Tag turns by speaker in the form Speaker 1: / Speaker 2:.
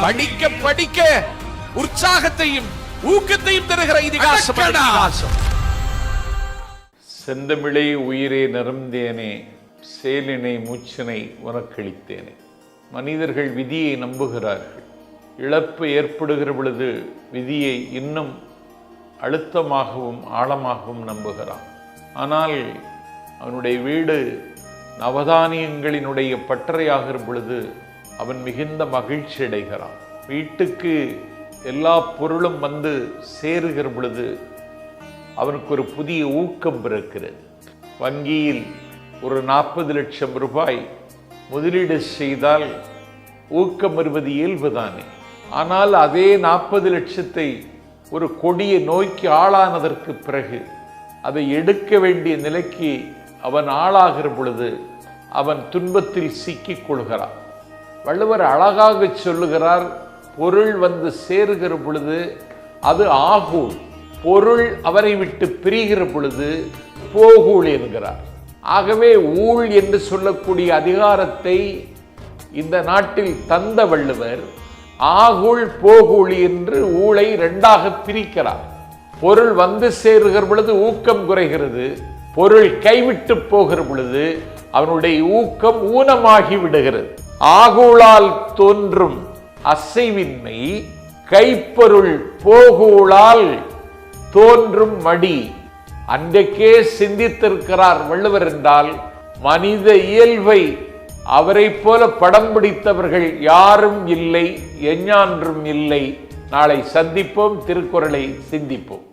Speaker 1: படிக்க படிக்க உற்சாகத்தையும் ஊக்கத்தையும் தருகிற இதிகாசம்
Speaker 2: செந்தமிழே உயிரே நரந்தேனே சேலினை மூச்சினை உனக்களித்தேனே மனிதர்கள் விதியை நம்புகிறார்கள். இழப்பு ஏற்படுகிற பொழுது விதியை இன்னும் அழுத்தமாகவும் ஆழமாகவும் நம்புகிறான். ஆனால் அவனுடைய வீடு நவதானியங்களினுடைய பட்டறையாகிற பொழுது அவன் மிகுந்த மகிழ்ச்சி அடைகிறான். வீட்டுக்கு எல்லா பொருளும் வந்து சேருகிற பொழுது அவனுக்கு ஒரு புதிய ஊக்கம் பிறக்கிறது. வங்கியில் ஒரு நாற்பது லட்சம் ரூபாய் முதலீடு செய்தால் ஊக்கம் வருவது இயல்புதானே? ஆனால் அதே நாற்பது லட்சத்தை ஒரு கொடிய நோய்க்கு ஆளானதற்கு பிறகு அதை எடுக்க வேண்டிய நிலைக்கு அவன் ஆளாகிற பொழுது அவன் துன்பத்தில் சிக்கிக் கொள்கிறான். வள்ளுவர் அழகாக சொல்லுகிறார் பொருள் வந்து சேருகிற பொழுது அது ஆகூல். பொருள் அவரை விட்டு பிரிகிற பொழுது போகூல் என்கிறார். ஆகவே ஊழ் என்று சொல்லக்கூடிய அதிகாரத்தை இந்த நாட்டில் தந்த வள்ளுவர் ஆகுள் போகூழ் என்று ஊழை ரெண்டாக பிரிக்கிறார். பொருள் வந்து சேருகிற பொழுது ஊக்கம் குறைகிறது பொருள் கைவிட்டு போகிற பொழுது அவனுடைய ஊக்கம் ஊனமாகி விடுகிறது. ஆகூளால் தோன்றும் அசைவின்மை கைப்பொருள் போகூளால் தோன்றும் மடி. அன்றைக்கே சிந்தித்திருக்கிறார் வள்ளுவர் என்றால் மனித இயல்பை அவரைப் போல படம் பிடித்தவர்கள் யாரும் இல்லை எஞ்ஞான்றும் இல்லை. நாளை சந்திப்போம் திருக்குறளை சிந்திப்போம்.